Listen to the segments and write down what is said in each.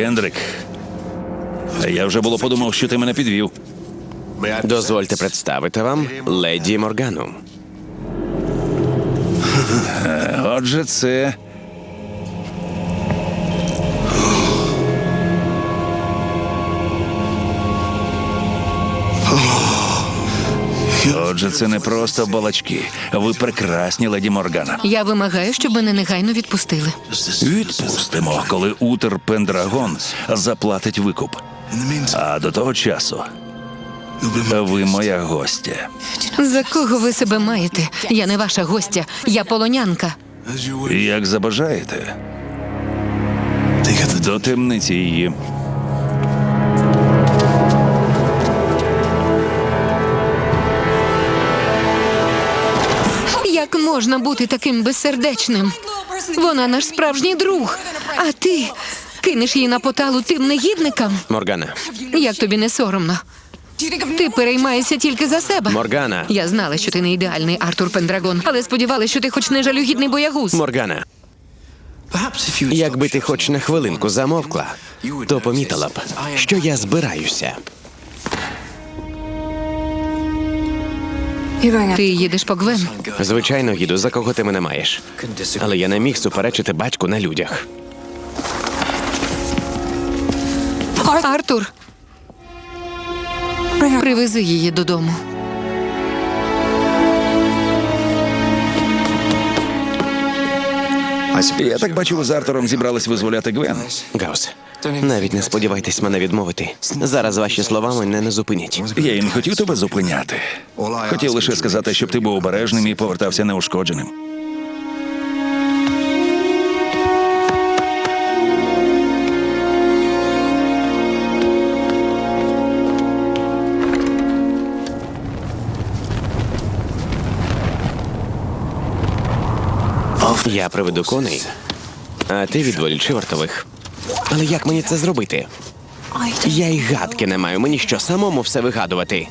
Кендрик. Я вже було подумав, що ти мене підвів. Дозвольте представити вам леді Моргану. Отже, це. Отже, це не просто балачки. Ви прекрасні, леді Моргана. Я вимагаю, щоб мене негайно відпустили. Відпустимо, коли Утер Пендрагон заплатить викуп. А до того часу ви моя гостя. За кого ви себе маєте? Я не ваша гостя, я полонянка. Як забажаєте, до темниці її. Можна бути таким безсердечним? Вона наш справжній друг. А ти кинеш її на поталу тим негідникам? Моргана. Як тобі не соромно? Ти переймаєшся тільки за себе. Моргана. Я знала, що ти не ідеальний Артур Пендрагон, але сподівалася, що ти хоч не жалюгідний боягуз. Моргана. Якби ти хоч на хвилинку замовкла, то помітила б, що я збираюся. Ти їдеш по Гвен. Звичайно, їду, за кого ти мене маєш. Але я не міг суперечити батьку на людях. Артур. Привези її додому. Я так бачу, ви з Артуром зібрались визволяти Гвен. Гаус, навіть не сподівайтесь мене відмовити. Зараз ваші слова мене не зупинять. Я і не хотів тебе зупиняти. Хотів лише сказати, щоб ти був обережним і повертався неушкодженим. Я приведу коней, а ти відволічи вартових. Але як мені це зробити? Я й гадки не маю. Мені що самому все вигадувати.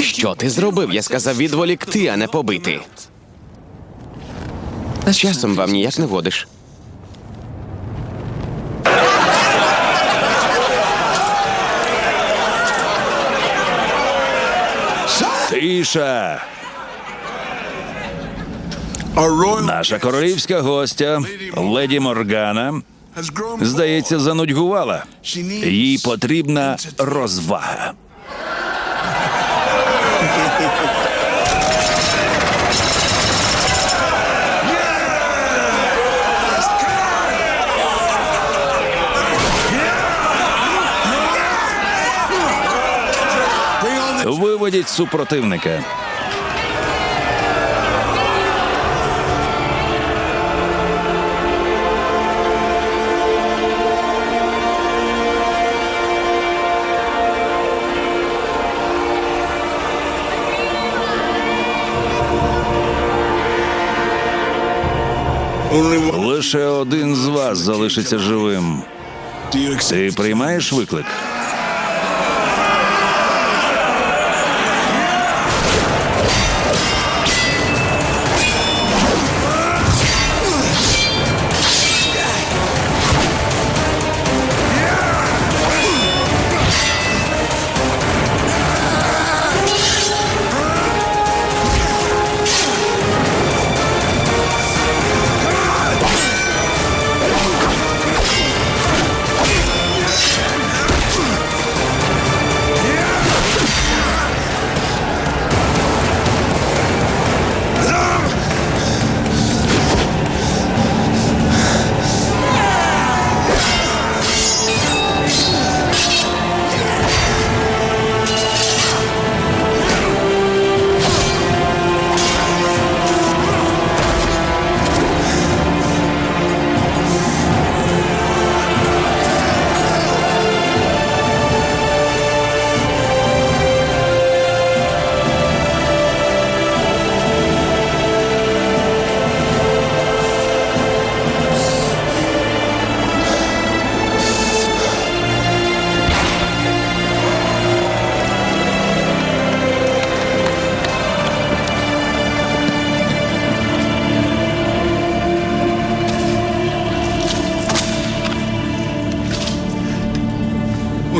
Що ти зробив? Я сказав відволікти, а не побити. З часом вам ніяк не водиш. Тиша! Наша королівська гостя, леді Моргана, здається, занудьгувала. Їй потрібна розвага. Виведіть супротивника. Лише один з вас залишиться живим. Ти приймаєш виклик?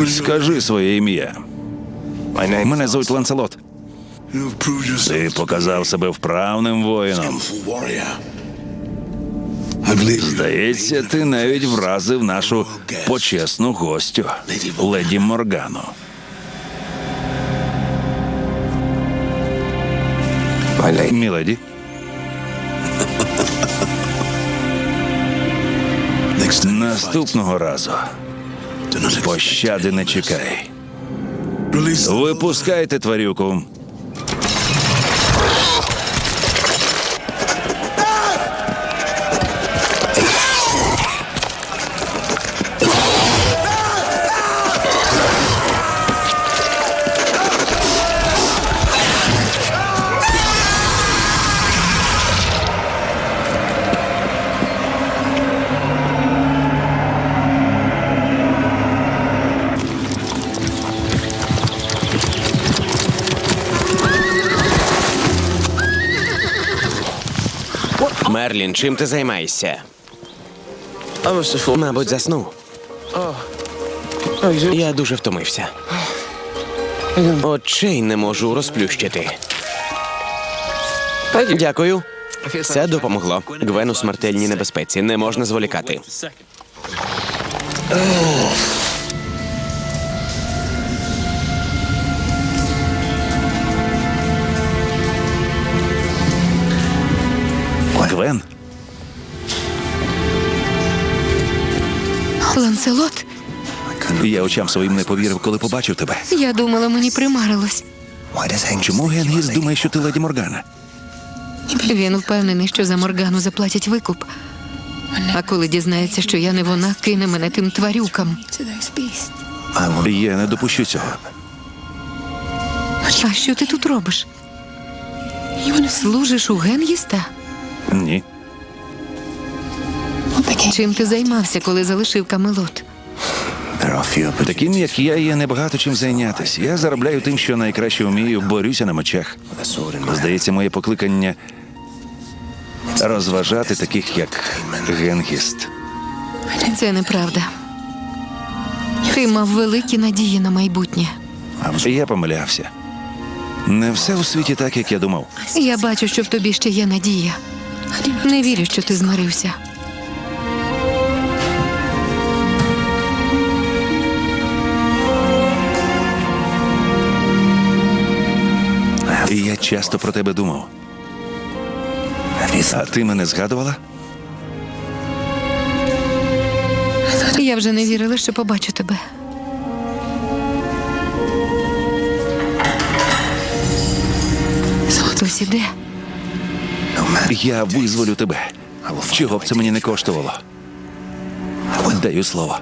Скажи своє ім'я. Мене звуть Ланселот. Ти показав себе вправним воїном. Здається, ти навіть вразив нашу почесну гостю, леді Моргану. Міледі, наступного разу пощади не чекай. Випускайте тварюку. Мерлін, чим ти займаєшся? Мабуть, заснув. Я дуже втомився. Очей не можу розплющити. Дякую. Це допомогло. Гвен у смертельній небезпеці. Не можна зволікати. Гвен, Ланселот, я очам своїм не повірив, коли побачив тебе. я думала, мені примарилось. Чому Генгіс думає, що ти леді Моргана? Він впевнений, що за Моргану заплатять викуп. А коли дізнається, що я не вона, кине мене тим тварюкам. Я не допущу цього. А що ти тут робиш? Служиш у Генгіста? Ні. Чим ти займався, коли залишив Камелот? Таким, як я, є небагато чим зайнятися. Я заробляю тим, що найкраще вмію, борюся на мечах. Здається, моє покликання розважати таких, як Генгіст. Це неправда. Ти мав великі надії на майбутнє. Я помилявся. Не все у світі так, як я думав. Я бачу, що в тобі ще є надія. Не вірю, що ти змирився. І я часто про тебе думав. А ти мене згадувала? Я вже не вірила, що побачу тебе. Хтось іде. Я визволю тебе. Чого б це мені не коштувало? Даю слово.